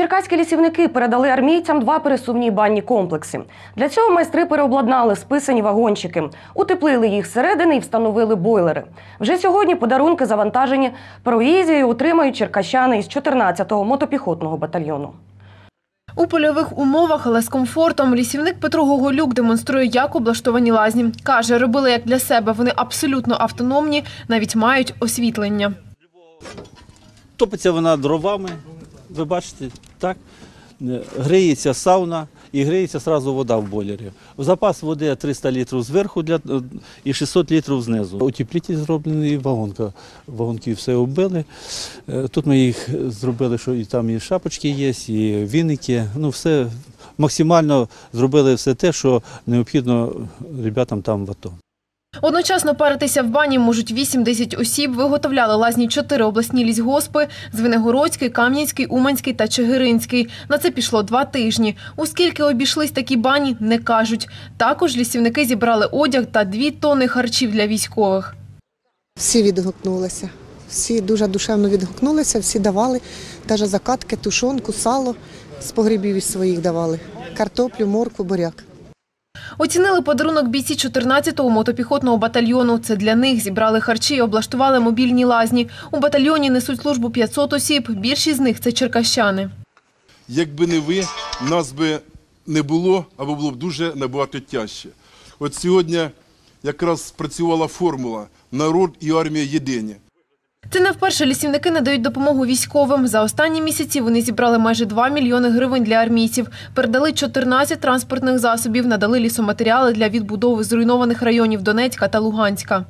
Черкаські лісівники передали армійцям два пересувні банні комплекси. Для цього майстри переобладнали списані вагончики, утеплили їх зсередини і встановили бойлери. Вже сьогодні подарунки завантажені провізією отримають черкащани із 14-го мотопіхотного батальйону. У польових умовах, але з комфортом, лісівник Петро Гоголюк демонструє, як облаштовані лазні. Каже, робили як для себе. Вони абсолютно автономні, навіть мають освітлення. Топиться вона дровами, ви бачите, так? Е, Гриється сауна і гриється одразу вода в бойлері. Запас води 300 літрів зверху для, е, і 600 літрів знизу. Утеплітель зроблений, вагонка. Вагонки все оббили. Е, Тут ми їх зробили, що і там і шапочки є, і віники. Ну, все максимально зробили все те, що необхідно ребятам там в АТО. Одночасно паритися в бані можуть 8-10 осіб. Виготовляли лазні чотири обласні лісгоспи – Звенигородський, Кам'янський, Уманський та Чигиринський. На це пішло два тижні. У скільки обійшлись такі бані, не кажуть. Також лісівники зібрали одяг та дві тонни харчів для військових. Всі відгукнулися. Всі дуже душевно відгукнулися, всі давали, навіть закатки, тушонку, сало з погрібів своїх давали. Картоплю, морку, буряк. Оцінили подарунок бійці 14-го мотопіхотного батальйону. Це для них зібрали харчі і облаштували мобільні лазні. У батальйоні несуть службу 500 осіб. Більшість з них – це черкащани. Якби не ви, нас би не було або було б дуже набагато тяжче. От сьогодні якраз спрацювала формула народ і армія єдині. Це не вперше лісівники надають допомогу військовим. За останні місяці вони зібрали майже 2 мільйони гривень для армійців. Передали 14 транспортних засобів, надали лісоматеріали для відбудови зруйнованих районів Донецька та Луганська.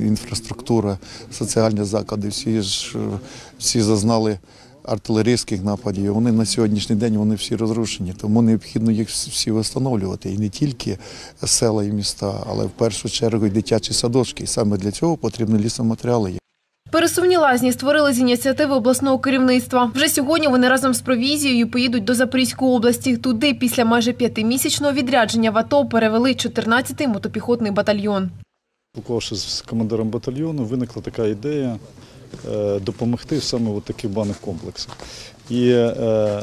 інфраструктура, соціальні заклади, всі ж всі зазнали артилерійських нападів. Вони на сьогоднішній день вони всі розрушені, тому необхідно їх всі встановлювати. І не тільки села і міста, але в першу чергу і дитячі садочки. І саме для цього потрібні лісоматеріали. Пересувні лазні створили з ініціативи обласного керівництва. Вже сьогодні вони разом з провізією поїдуть до Запорізької області. Туди після майже п'ятимісячного відрядження в АТО перевели 14-й мотопіхотний батальйон. Спілкувавшись з командиром батальйону, виникла така ідея е, допомогти саме в таких банних комплексах. І е,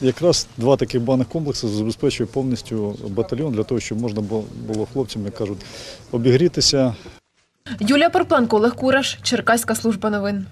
якраз два таких банних комплекси забезпечує повністю батальйон для того, щоб можна було- хлопцям, як кажуть, обігрітися, Юлія Парпленко, Олег Кураш, Черкаська служба новин.